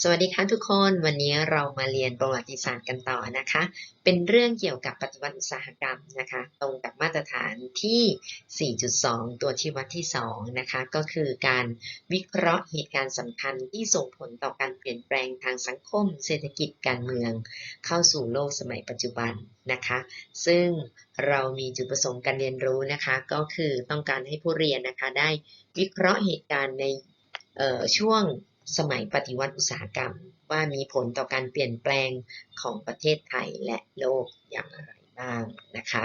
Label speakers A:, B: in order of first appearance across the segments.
A: สวัสดีค่ะทุกคนวันนี้เรามาเรียนประวัติศาสตร์กันต่อนะคะ เป็นเรื่องเกี่ยวกับปฏิวัติอุตสาหกรรมนะคะ ตรงกับมาตรฐานที่ 4.2 ตัวชี้วัดที่ 2 นะคะ ก็คือการวิเคราะห์เหตุการณ์สำคัญที่ส่งผลต่อการเปลี่ยนแปลงทางสังคม เศรษฐกิจการเมือง เข้าสู่โลกสมัยปัจจุบันนะคะ ซึ่งเรามีจุดประสงค์การเรียนรู้นะคะ ก็คือต้องการให้ผู้เรียนนะคะได้วิเคราะห์เหตุการณ์ในช่วง สมัยปฏิวัติอุตสาหกรรม ว่ามีผลต่อการเปลี่ยนแปลงของประเทศไทยและโลกอย่างไรบ้างนะคะ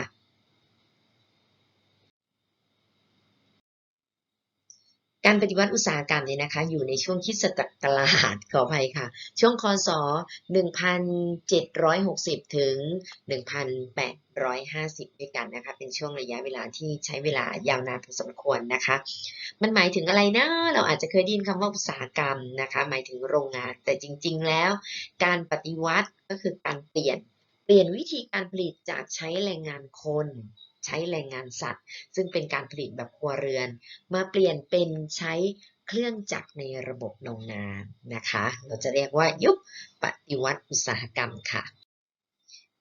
A: การปฏิวัติอุตสาหกรรมเนี่ยนะคะอยู่ในช่วงคิดศักราชขออภัยค่ะ ช่วงคศ 1760 ถึง 1850 ด้วยกันนะคะ เป็นช่วงระยะเวลาที่ใช้เวลายาวนานพอสมควรนะคะ มันหมายถึงอะไรนะ เราอาจจะเคยได้ยินคำว่าอุตสาหกรรมนะคะ หมายถึงโรงงาน แต่จริง ๆ แล้ว การปฏิวัติก็คือการเปลี่ยน เปลี่ยนวิธีการผลิตจากใช้แรงงานคน ใช้แรงงานสัตว์ ซึ่งเป็นการผลิตแบบครัวเรือน มาเปลี่ยนเป็นใช้เครื่องจักรในระบบโรงงานนะคะ เราจะเรียกว่ายุคปฏิวัติอุตสาหกรรมค่ะ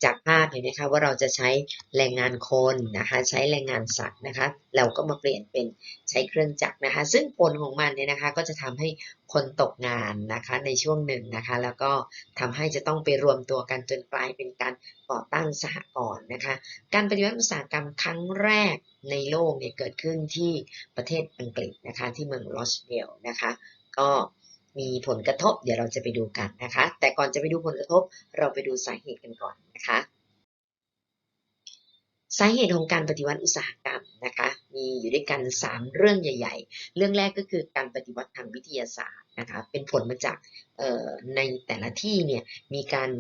A: จากภาพเห็นไหมคะว่าเราจะใช้แรงงานคนนะคะใช้แรงงานสัตว์นะคะเราก็มาเปลี่ยนเป็นใช้เครื่องจักรนะคะ ซึ่งผลของมันเนี่ยนะคะก็จะทำให้คนตกงานนะคะในช่วงหนึ่งนะคะ แล้วก็ทำให้จะต้องไปรวมตัวกันจนกลายเป็นการก่อตั้งสหกรณ์นะคะ การปฏิวัติอุตสาหกรรมครั้งแรกในโลกเนี่ยเกิดขึ้นที่ประเทศอังกฤษนะคะที่เมืองลอสเดลนะคะก็ มีผลกระทบ เดี๋ยวเราจะไปดูกันนะคะ แต่ก่อนจะไปดูผลกระทบ เราไปดูสาเหตุกันก่อนนะคะ สาเหตุของการปฏิวัติอุตสาหกรรมนะคะ มีอยู่ด้วยกัน 3 เรื่องใหญ่ ๆ เรื่องแรกก็คือการปฏิวัติทางวิทยาศาสตร์นะคะ เป็นผลมาจากในแต่ละที่เนี่ยมีการ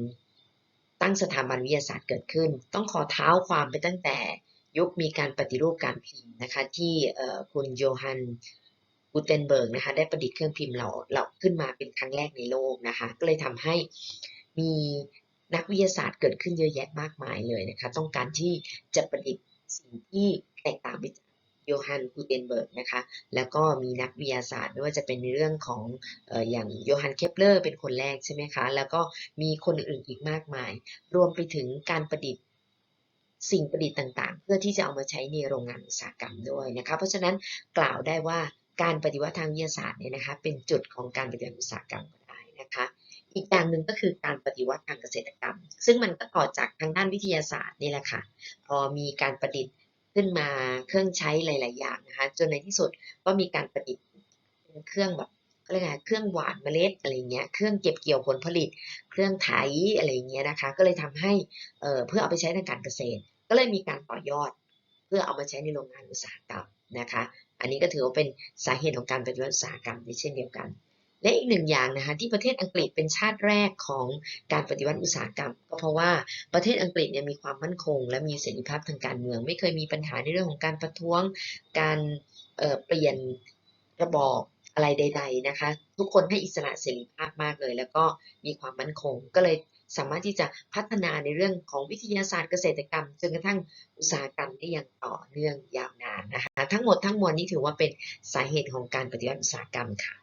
A: ตั้งสถาบันวิทยาศาสตร์เกิดขึ้น ต้องขอเท้าความไปตั้งแต่ยุคมีการปฏิรูปการพิมพ์นะคะที่คุณโยฮัน กูเทนเบิร์กนะคะได้ประดิษฐ์เครื่องพิมพ์เราเราขึ้นมาเป็นครั้งแรกในโลกนะคะก็เลยทำให้มีนักวิทยาศาสตร์เกิดขึ้นเยอะแยะมากมายเลยนะคะต้องการที่จะประดิษฐ์สิ่งที่แตกต่างไปจากโยฮันกูเทนเบิร์กนะคะแล้วก็มีนักวิทยาศาสตร์ไม่ว่าจะเป็นในเรื่องของออย่างโยฮันเคปเลอร์เป็นคนแรกใช่ไหมคะแล้วก็มีคนอื่นอีกมากมาย รวมไปถึงการประดิษฐ์สิ่งประดิษฐ์ต่างๆ เพื่อที่จะเอามาใช้ในโรงงานอุตสาหกรรมด้วยนะคะเพราะฉะนั้นกล่าวได้ว่า การปฏิวัติทางวิทยาศาสตร์เนี่ยนะคะเป็นจุดของการปฏิวัติอุตสาหกรรมก็ได้นะคะอีกอย่างหนึ่งก็คือการปฏิวัติทางเกษตรกรรม ซึ่งมันก็ต่อจากทางด้านวิทยาศาสตร์นี่แหละค่ะพอมีการประดิษฐ์ขึ้นมาเครื่องใช้หลาย ๆ อย่างนะคะจนในที่สุดก็มีการประดิษฐ์เครื่องแบบเขาเรียกไงเครื่องหว่านเมล็ดอะไรเงี้ย เครื่องเก็บเกี่ยวผลผลิต เครื่องไถอะไรเงี้ยนะคะ ก็เลยทำให้เเพื่อเอาไปใช้ทางการเกษตร ก็เลยมีการต่อยอด เพื่อเอามาใช้ในโรงงานอุตสาหกรรมนะคะ อันนี้ก็ถือว่าเป็นสาเหตุของการปฏิวัติอุตสาหกรรมในเช่นเดียวกัน และอีกหนึ่งอย่างนะคะที่ประเทศอังกฤษเป็นชาติแรกของการปฏิวัติอุตสาหกรรม ก็เพราะว่าประเทศอังกฤษเนี่ยมีความมั่นคง และมีเสรีภาพทางการเมือง ไม่เคยมีปัญหาในเรื่องของการประท้วง การเเปลี่ยนระบอบอะไรใด ๆนะคะ ทุกคนให้อิสระเสรีภาพมากเลย แล้วก็มีความมั่นคงก็เลยสามารถที่จะพัฒนาในเรื่องของวิทยาศาสตร์เกษตรกรรมจนกระทั่งอุตสาหกรรมได้อย่างต่อเนื่องยาว นานะคะทั้งหมดทั้งมวลนี้ถือว่าเป็นสาเหตุของการปฏิวัติอุตสาหกรรมค่ะ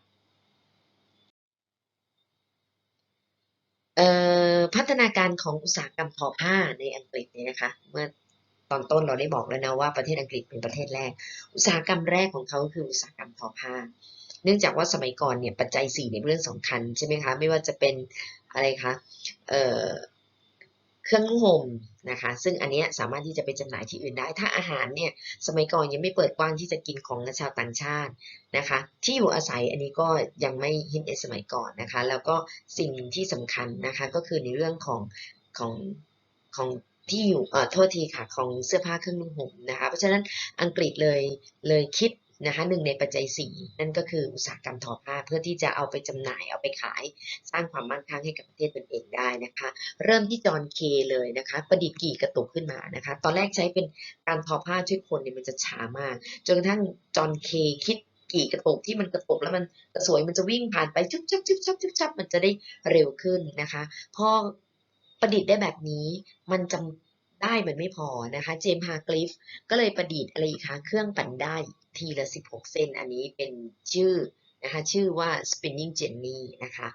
A: พัฒนาการของอุตสาหกรรมทอผ้าในอังกฤษเนี่ยนะคะเมื่อตอนต้นเราได้บอกแล้วนะว่าประเทศอังกฤษเป็นประเทศแรก อุตสาหกรรมแรกของเขาคืออุตสาหกรรมทอผ้า เนื่องจากว่าสมัยก่อนเนี่ยปัจจัยสี่ในเรื่องสำคัญใช่ไหมคะไม่ว่าจะเป็นอะไรคะเอ่อ เครื่องนุ่งห่มนะคะ ซึ่งอันนี้สามารถที่จะไปจำหน่ายที่อื่นได้ ถ้าอาหารเนี่ยสมัยก่อนยังไม่เปิดกว้างที่จะกินของชาวต่างชาตินะคะ ที่อยู่อาศัยอันนี้ก็ยังไม่ฮิตในสมัยก่อนนะคะ แล้วก็สิ่งที่สำคัญนะคะก็คือในเรื่องของของของที่อยู่เอ่อโทษทีค่ะของเสื้อผ้าเครื่องนุ่งห่มนะคะ เพราะฉะนั้นอังกฤษเลยเลยคิด นะคะหนึ่งในปัจจัยสี่นั่นก็คืออุตสาหกรรมทอผ้าเพื่อที่จะเอาไปจำหน่ายเอาไปขาย สร้างความมั่งคั่งให้กับประเทศตนเองได้นะคะ เริ่มที่จอห์นเคเลยนะคะ ประดิษฐ์กี่กระตุกขึ้นมานะคะ ตอนแรกใช้เป็นการทอผ้าช่วยคนเนี่ยมันจะช้ามากจนกระทั่งจอห์นเคคิดกี่กระตุกที่มันกระตุกแล้วมันกระสวยมันจะวิ่งผ่านไปจุ๊บจับจุ๊บจับจุ๊บจับมันจะได้เร็วขึ้นนะคะพอประดิษฐ์ได้แบบนี้มันจำ ได้มันไม่พอนะคะเจมส์ฮาร์กลิฟก็เลยประดิษฐ์อะไรอีกคะเครื่องปั่นได้ทีละ 16 เส้น อันนี้เป็นชื่อนะคะชื่อว่า spinning jenny นะคะ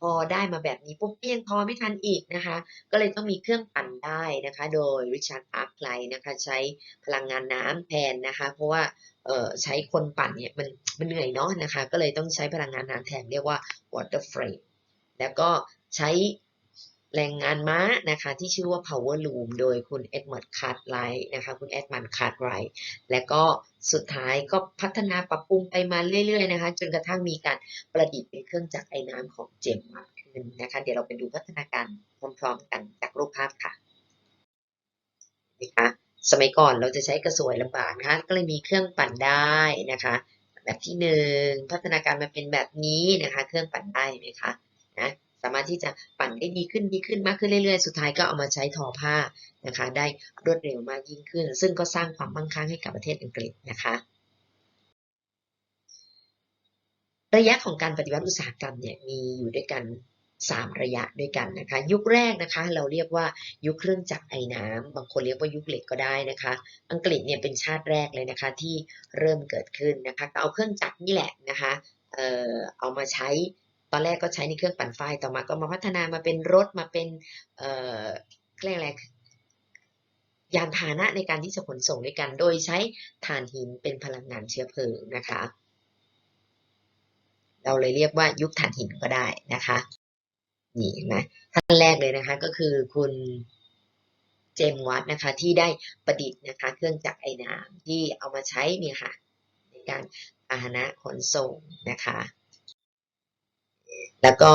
A: พอได้มาแบบนี้ปุ๊บยังพอไม่ทันอีกนะคะ ก็เลยต้องมีเครื่องปั่นได้นะคะ โดยริชาร์ดอาร์คไลนะคะใช้พลังงานน้ำแทนนะคะ เพราะว่าใช้คนปั่นเนี่ยมันมันเหนื่อยเนาะนะคะ ก็เลยต้องใช้พลังงานน้ำแทนเรียกว่า water frame แล้วก็ใช้ แรงงานม้านะคะที่ชื่อว่า power loom โดยคุณเอ็ดมัดคาร์ดไลท์นะคะคุณเอ็ดมันคาร์ดไรท์และก็สุดท้ายก็พัฒนาปรับปรุงไปมาเรื่อยๆนะคะจนกระทั่งมีการประดิษฐ์เป็นเครื่องจักรไอ้น้ำของเจมมาขึ้นนะคะเดี๋ยวเราไปดูพัฒนาการพร้อมๆกันจากรูปภาพค่ะนะคะสมัยก่อนเราจะใช้กระสวยลำบากนะคะก็เลยมีเครื่องปั่นได้นะคะแบบที่หนึ่งพัฒนาการมาเป็นแบบนี้นะคะ เครื่องปั่นได้ไหมคะนะ สามารถที่จะปั่นได้ดีขึ้นดีขึ้นมากขึ้นเรื่อยๆ สุดท้ายก็เอามาใช้ทอผ้านะคะ ได้รวดเร็วมากยิ่งขึ้น ซึ่งก็สร้างความมั่งคั่งให้กับประเทศอังกฤษนะคะระยะของการปฏิวัติอุตสาหกรรมเนี่ยมีอยู่ด้วยกัน 3 ระยะด้วยกันนะคะ ยุคแรกนะคะเราเรียกว่ายุคเครื่องจักรไอน้ำบางคนเรียกว่ายุคเหล็กก็ได้นะคะ อังกฤษเนี่ยเป็นชาติแรกเลยนะคะที่เริ่มเกิดขึ้นนะคะก็เอาเครื่องจักรนี่แหละนะคะเอ่อเอามาใช้ ตอนแรกก็ใช้ในเครื่องปั่นไฟต่อมาก็มาพัฒนามาเป็นรถมาเป็นเอ่อเรียกอะไรยานพาหนะในการที่จะขนส่งด้วยกัน โดยใช้ถ่านหินเป็นพลังงานเชื้อเพลิงนะคะ เราเลยเรียกว่ายุคถ่านหินก็ได้นะคะนี่เห็นไหมท่านแรกเลยนะคะก็คือคุณเจมวัตนะคะที่ได้ประดิษฐ์นะคะเครื่องจักรไอ้น้ำที่เอามาใช้เนี่ยค่ะในการพาหนะขนส่งนะคะ แล้วก็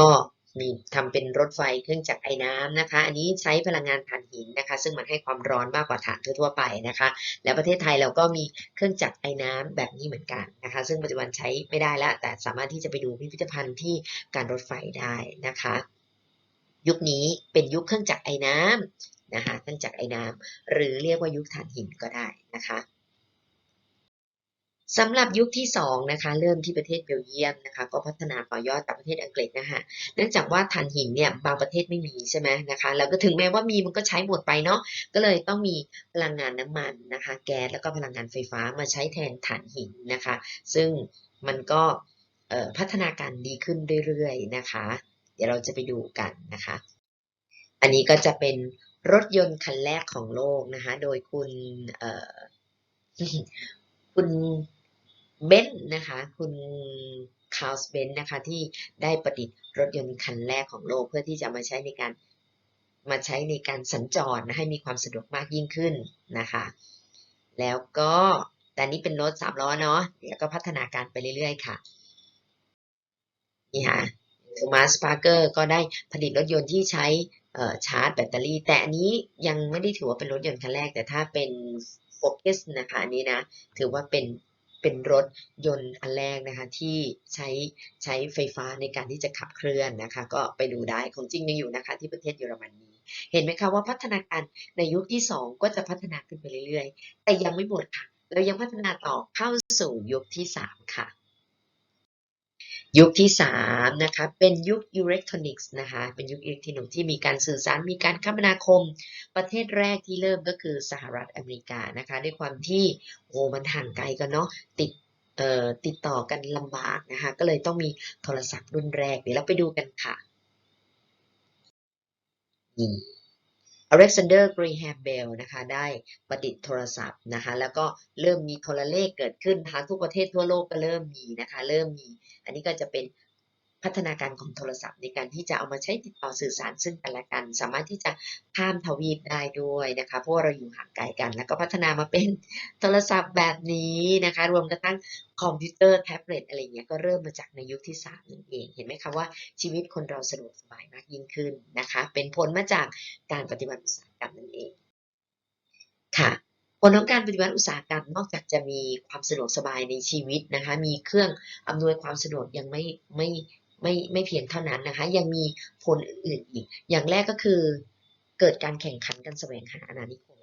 A: มีทำเป็นรถไฟเครื่องจักรไอ้น้ำนะคะ อันนี้ใช้พลังงานถ่านหินนะคะ ซึ่งมันให้ความร้อนมากกว่าถ่านทั่วๆไปนะคะ แล้วประเทศไทยเราก็มีเครื่องจักรไอ้น้ำแบบนี้เหมือนกันนะคะ ซึ่งปัจจุบันใช้ไม่ได้แล้ว แต่สามารถที่จะไปดูพิพิธภัณฑ์ที่การรถไฟได้นะคะ ยุคนี้เป็นยุคเครื่องจักรไอ้น้ำนะคะ เครื่องจักรไอ้น้ำหรือเรียกว่ายุคถ่านหินก็ได้นะคะ สำหรับยุคที่2นะคะเริ่มที่ประเทศเบลเยียมนะคะก็พัฒนาต่อยอดจากประเทศอังกฤษนะคะเนื่องจากว่าถ่านหินเนี่ยบางประเทศไม่มีใช่ไหมนะคะแล้วก็ถึงแม้ว่ามีมันก็ใช้หมดไปเนาะก็เลยต้องมีพลังงานน้ำมันนะคะแก๊สแล้วก็พลังงานไฟฟ้ามาใช้แทนถ่านหินนะคะ ซึ่งมันก็พัฒนาการดีขึ้นเรื่อยๆนะคะ เดี๋ยวเราจะไปดูกันนะคะ อันนี้ก็จะเป็นรถยนต์คันแรกของโลกนะคะโดยคุณคุณ เบนซ์นะคะ คุณคาร์ลส์เบนซ์นะคะ ที่ได้ประดิษฐ์รถยนต์คันแรกของโลกเพื่อที่จะมาใช้ในการมาใช้ในการสัญจรนะให้มีความสะดวกมากยิ่งขึ้นนะคะ แล้วก็แต่นี้เป็นรถสามล้อเนาะเดี๋ยวก็พัฒนาการไปเรื่อยๆค่ะนี่ค่ะโทมัสพาร์เกอร์ก็ได้ผลิตรถยนต์ที่ใช้ชาร์จแบตเตอรี่ แต่อันนี้ยังไม่ได้ถือว่าเป็นรถยนต์คันแรก แต่ถ้าเป็นโฟกัสนะคะอันนี้นะถือว่าเป็น เป็นรถยนต์อันแรกนะคะที่ใช้ใช้ไฟฟ้าในการที่จะขับเคลื่อนนะคะ ก็ไปดูได้ของจริงยังอยู่นะคะที่ประเทศเยอรมนีเห็นไหมคะว่าพัฒนาการในยุคที่ 2 ก็จะพัฒนาขึ้นไปเรื่อยๆ แต่ยังไม่หมดค่ะ เรายังพัฒนาต่อเข้าสู่ยุคที่ 3 ค่ะ ยุคที่3นะคะเป็นยุคอิเล็กทรอนิกส์นะคะเป็นยุคอิเล็กทรอนิกส์ที่มีการสื่อสารมีการคมนาคม ประเทศแรกที่เริ่มก็คือสหรัฐอเมริกานะคะด้วยความที่โอ้มันห่างไกลกันเนาะติดเอ่อติดต่อกันลำบากนะคะก็เลยต้องมีโทรศัพท์รุ่นแรกเดี๋ยวเราไปดูกันค่ะ อเล็กซานเดอร์กรีแฮมเบลนะคะได้ประดิษฐ์โทรศัพท์นะคะแล้วก็เริ่มมีโทรเลขเกิดขึ้นนะคะทุกประเทศทั่วโลกก็เริ่มมีนะคะเริ่มมี อันนี้ก็จะเป็น พัฒนาการของโทรศัพท์ในการที่จะเอามาใช้ติดต่อสื่อสารซึ่งกันและกัน สามารถที่จะข้ามทวีปได้ด้วยนะคะเพราะว่าเราอยู่ห่างไกลกัน แล้วก็พัฒนามาเป็นโทรศัพท์แบบนี้นะคะ รวมกระทั่งคอมพิวเตอร์แท็บเล็ตอะไรเงี้ยก็เริ่มมาจากในยุคที่ 3 นั่นเอง เห็นไหมคะว่าชีวิตคนเราสะดวกสบายมากยิ่งขึ้นนะคะ เป็นผลมาจากการปฏิวัติอุตสาหกรรมนั่นเองค่ะผลของการปฏิวัติอุตสาหกรรมนอกจากจะมีความสะดวกสบายในชีวิตนะคะ มีเครื่องอำนวยความสะดวกยังไม่ไม่ ไม่ไม่เพียงเท่านั้นนะคะ ยังมีผลอื่นอีก อย่างแรกก็คือเกิดการแข่งขันกันแสวงหาอาณานิคม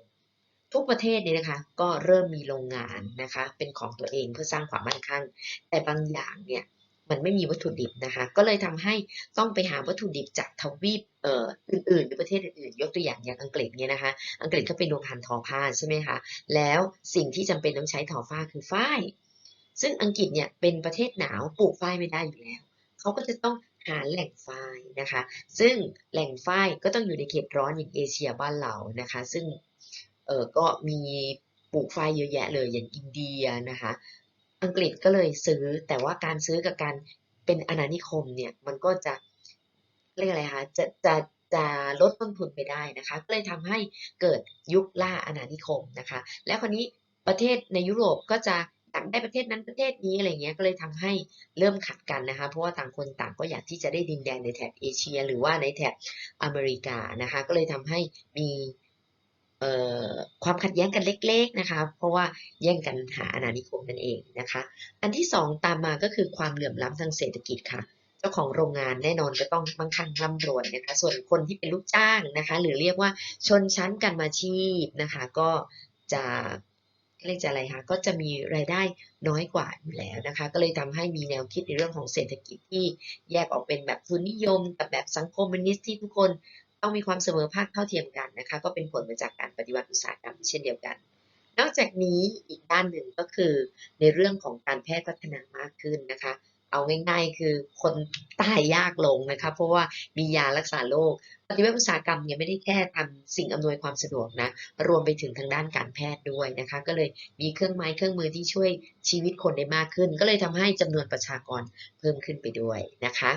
A: ทุกประเทศเนี่ยนะคะ ก็เริ่มมีโรงงานนะคะ เป็นของตัวเองเพื่อสร้างความมั่นคงแต่บางอย่างเนี่ยมันไม่มีวัตถุดิบนะคะ ก็เลยทำให้ต้องไปหาวัตถุดิบจากทวีปเอ่ออื่นๆ หรือประเทศอื่นๆ ยกตัวอย่างอย่างอังกฤษเนี่ยนะคะ อังกฤษก็เป็นโรงงานทอผ้าใช่ไหมคะ แล้วสิ่งที่จำเป็นต้องใช้ทอผ้าคือฝ้าย ซึ่งอังกฤษเนี่ยเป็นประเทศหนาวปลูกฝ้ายไม่ได้อยู่แล้ว เขาก็จะต้องหาแหล่งฝ้ายนะคะ ซึ่งแหล่งฝ้ายก็ต้องอยู่ในเขตร้อนอย่างเอเชียบ้านเรานะคะ ซึ่งเออก็มีปลูกฝ้ายเยอะแยะเลยอย่างอินเดียนะคะ อังกฤษก็เลยซื้อแต่ว่าการซื้อกับการเป็นอาณานิคมเนี่ยมันก็จะเรียกอะไรคะจะจะจะลดต้นทุนไปได้นะคะก็เลยทำให้เกิดยุคล่าอาณานิคมนะคะ แล้วคนนี้ประเทศในยุโรปก็จะ อยากได้ประเทศนั้นประเทศนี้อะไรเงี้ยก็เลยทำให้เริ่มขัดกันนะคะเพราะว่าต่างคนต่างก็อยากที่จะได้ดินแดนในแถบเอเชีย หรือว่าในแถบอเมริกานะคะก็เลยทำให้มีความขัดแย้งกันเล็กๆนะคะเพราะว่าแย่งกันหาอาณานิคมนั่นเองนะคะอันที่สองตามมาก็คือความเหลื่อมล้ำทางเศรษฐกิจค่ะเจ้าของโรงงานแน่นอนก็ต้องมั่งคั่งร่ำรวยนะคะ ส่วนคนที่เป็นลูกจ้างนะคะ หรือเรียกว่าชนชั้นการมาชีพนะคะ ก็จะ เรียกจะอะไรคะก็จะมีรายได้น้อยกว่าอยู่แล้วนะคะ ก็เลยทำให้มีแนวคิดในเรื่องของเศรษฐกิจที่แยกออกเป็นแบบทุนนิยม กับแบบสังคมมนิสที่ทุกคนต้องมีความเสมอภาคเท่าเทียมกันนะคะ ก็เป็นผลมาจากการปฏิวัติอุตสาหกรรมเช่นเดียวกัน นอกจากนี้อีกด้านหนึ่งก็คือในเรื่องของการแพทย์พัฒนามากขึ้นนะคะ เอาง่าย ๆ คือคนตายยากลงนะคะเพราะว่ามียารักษาโรคปฏิวัติอุตสาหกรรมเนี่ยไม่ได้แค่ทำสิ่งอำนวยความสะดวกนะรวมไปถึงทางด้านการแพทย์ด้วยนะคะก็เลยมีเครื่องไม้เครื่องมือที่ช่วยชีวิตคนได้มากขึ้น ก็เลยทำให้จำนวนประชากรเพิ่มขึ้นไปด้วยนะคะ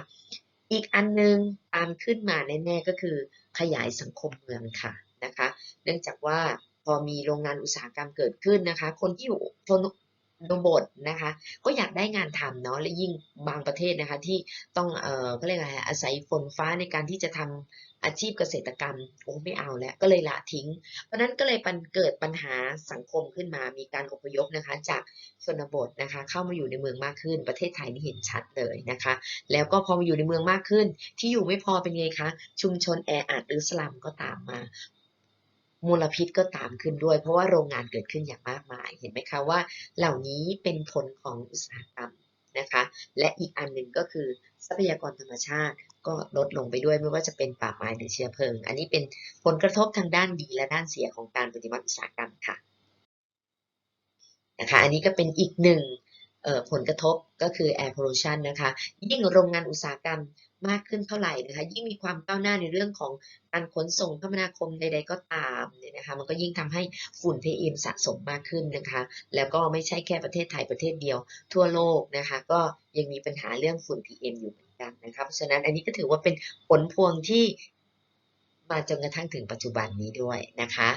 A: อีกอันนึงตามขึ้นมาแน่ๆก็คือขยายสังคมเมืองค่ะนะคะ เนื่องจากว่าพอมีโรงงานอุตสาหกรรมเกิดขึ้นนะคะ คนที่อยู่ชน นบทนะคะก็อยากได้งานทำเนาะและยิ่งบางประเทศนะคะที่ต้องเอ่อก็เรียกอะไรอาศัยฝนฟ้าในการที่จะทำอาชีพเกษตรกรรมโอ้ไม่เอาแล้วก็เลยละทิ้ง เพราะนั้นก็เลยปันเกิดปัญหาสังคมขึ้นมามีการอพยพนะคะ จากชนบทนะคะ เข้ามาอยู่ในเมืองมากขึ้น ประเทศไทยนี่เห็นชัดเลยนะคะ แล้วก็พอมาอยู่ในเมืองมากขึ้น ที่อยู่ไม่พอเป็นไงคะชุมชนแออัดหรือสลัมก็ตามมา มลพิษก็ตามขึ้นด้วย เพราะว่าโรงงานเกิดขึ้นอย่างมากมาย เห็นไหมคะว่า เหล่านี้เป็นผลของอุตสาหกรรมนะคะ และอีกอันหนึ่งก็คือทรัพยากรธรรมชาติก็ลดลงไปด้วยไม่ว่าจะเป็นป่าไม้หรือเชื้อเพลิง อันนี้เป็นผลกระทบทางด้านดีและด้านเสียของการปฏิวัติอุตสาหกรรมค่ะนะคะอันนี้ก็เป็นอีกหนึ่งผลกระทบก็คือ air pollution นะคะ ยิ่งโรงงานอุตสาหกรรม มากขึ้นเท่าไหร่นะคะ ยิ่งมีความก้าวหน้าในเรื่องของการขนส่งคมนาคมใด ๆ ก็ตามเนี่ยนะคะ มันก็ยิ่งทำให้ฝุ่น PM สะสมมากขึ้นนะคะ แล้วก็ไม่ใช่แค่ประเทศไทยประเทศเดียว ทั่วโลกนะคะ ก็ยังมีปัญหาเรื่องฝุ่น PM อยู่เหมือนกันนะคะเพราะฉะนั้นอันนี้ก็ถือว่าเป็นผลพวงที่มาจนกระทั่งถึงปัจจุบันนี้ด้วยนะคะ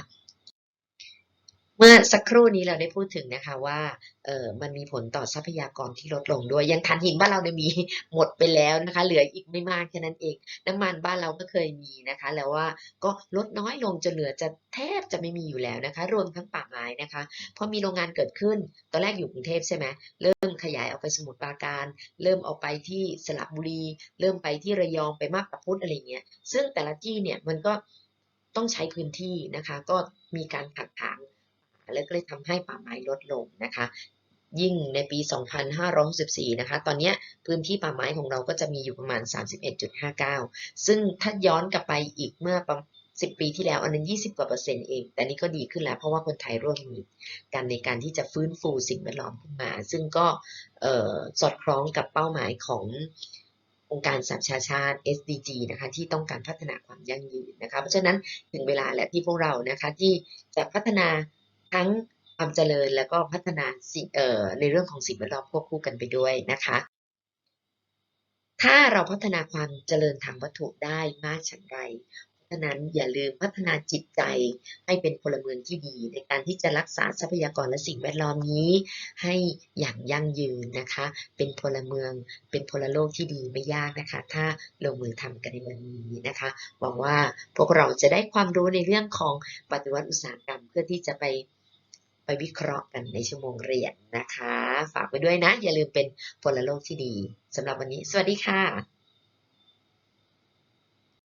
A: เมื่อสักครู่นี้เราได้พูดถึงนะคะว่าเออมันมีผลต่อทรัพยากรที่ลดลงด้วย ยังถ่านหินบ้านเราเนี่ยมีหมดไปแล้วนะคะ เหลืออีกไม่มากแค่นั้นเอง น้ำมันบ้านเราก็เคยมีนะคะ แล้วว่าก็ลดน้อยลงจนเหลือจะแทบจะไม่มีอยู่แล้วนะคะ รวมทั้งป่าไม้นะคะพอมีโรงงานเกิดขึ้น ตอนแรกอยู่กรุงเทพใช่ไหมเริ่มขยายออกไปสมุทรปราการ เริ่มออกไปที่สระบุรี เริ่มไปที่ระยองไปมาบตาพุธอะไรเงี้ยซึ่งแต่ละที่เนี่ยมันก็ต้องใช้พื้นที่นะคะ ก็มีการถักถาง และก็เลยทำให้ป่าไม้ลดลงนะคะยิ่งในปี 2564 นะคะ ตอนนี้พื้นที่ป่าไม้ของเราก็จะมีอยู่ประมาณ 31.59 ซึ่งถ้าย้อนกลับไปอีกเมื่อประ10 ปีที่แล้วอันนั้น 20 กว่าเปอร์เซ็นต์เอง แต่นี่ก็ดีขึ้นแล้ว เพราะว่าคนไทยร่วมมือกันในการที่จะฟื้นฟูสิ่งแวดล้อมขึ้นมา ซึ่งก็สอดคล้องกับเป้าหมายขององค์การสหประชาชาติ SDG นะคะ ที่ต้องการพัฒนาความยั่งยืนนะคะ เพราะฉะนั้นถึงเวลาและที่พวกเรานะคะที่จะพัฒนา ทั้งความเจริญแล้วก็พัฒนาสิ่งเอ่อในเรื่องของสิ่งแวดล้อมควบคู่กันไปด้วยนะคะ ถ้าเราพัฒนาความเจริญทางวัตถุได้มากฉันใดเพราะนั้นอย่าลืมพัฒนาจิตใจให้เป็นพลเมืองที่ดี ในการที่จะรักษาทรัพยากรและสิ่งแวดล้อมนี้ ให้อย่างยั่งยืนนะคะ เป็นพลเมืองเป็นพลโลกที่ดีไม่ยากนะคะ ถ้าลงมือทำกันในวันนี้นะคะหวังว่าพวกเราจะได้ความรู้ในเรื่องของปฏิวัติอุตสาหกรรมเพื่อที่จะไป ไปวิเคราะห์กันในชั่วโมงเรียนนะคะ ฝากไปด้วยนะ อย่าลืมเป็นพลโลกที่ดีสำหรับวันนี้ สวัสดีค่ะ